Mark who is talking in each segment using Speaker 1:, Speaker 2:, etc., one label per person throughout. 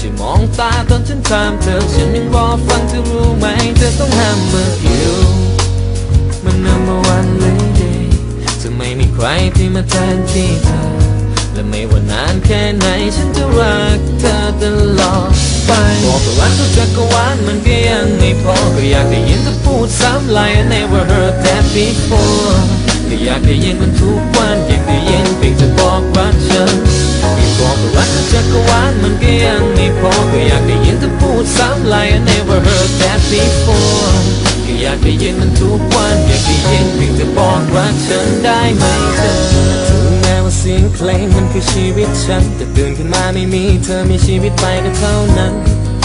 Speaker 1: ช่มองตาตอนฉันถามเธอฉันยังรอกฟังเธอรู้ไหมเธอต้องห้ามเมื่ออยู่มัน number one lady จะไม่มีใครที่มาแทนที่เธอ และไม่ว่านานแค่ไหนฉันจะรักเธอตลอดไปบอกว่ารักทุกจักรวาลมันก็ยังไม่พอก็อยากได้ยินเธอพูดซ้ำ like I never heard that before ก็อยากได้ยินมันทุกวันอยากได้ยินเพียงจะบอก like I never heard that before ก็อยากได้ยินมันทุกวันอยากได้ยินเพียงจะบอกรักฉันได้ไหมเธอถึงแม้ว่าเสียงเพลงมันคือชีวิตฉัน แต่ตื่นขึ้นมาไม่มีเธอมีชีวิตไปก็เท่านั้น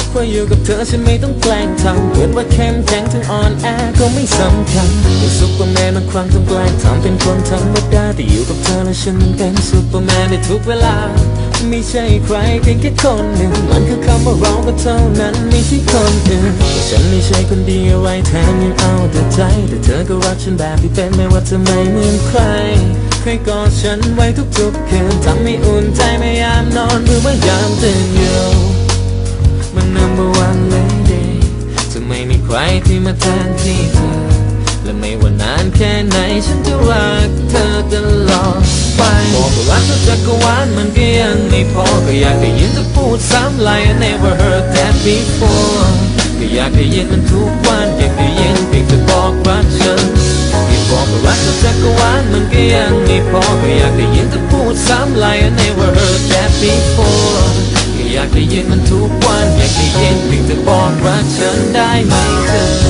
Speaker 1: เพราะอยู่กับเธอฉันไม่ต้องแกล้งทำเหมือนว่าเข้มแข็งถึงอ่อนแอก็ไม่สำคัญเป็นซุปเปอร์แมนบางครั้งต้องแกล้งทำเป็นคนธรรมดาแต่อยู่กับเธอ แล้วฉันเป็นซุปเปอร์แมนในทุกเวลา ไม่ใช่ใครเพียงแค่คนหนึ่ง มันคือคำว่าเราก็เท่านั้นไม่ใช่คนอื่นฉันไม่ใช่คนดีอะไรแถมยังเอาแต่ใจ แต่เธอก็รักฉันแบบที่เป็นไม่ว่าจะไม่เหมือนใครเคยกอดฉันไว้ทุกๆคืนทำให้อุ่นใจไม่ยามนอนหรือว่ายามตื่นอยู่มัน number one lady จะไม่มีใครที่มาแทนที่เธอและไม่ว่านแค่ไหนฉันจะรักเธอตลอดไปบอกว่ารักเธอจักรวาลมันก็ยังไม่พอก็อยากได้ยินเธอพูดซ้ำ like I never heard that before ก็อยากได้ยินมันทุกวันอยากได้ยินเพียงเธอบอกรักฉันที่บอกว่ารักเธอจักรวาลมันก็ยังไม่พอก็อยากได้ยินเธอพูดซ้ำ like I never heard that before ก็อยากได้ยินมันทุกวันอยากได้ยินเพียงเธอบอกรักฉันได้ไหมเธอ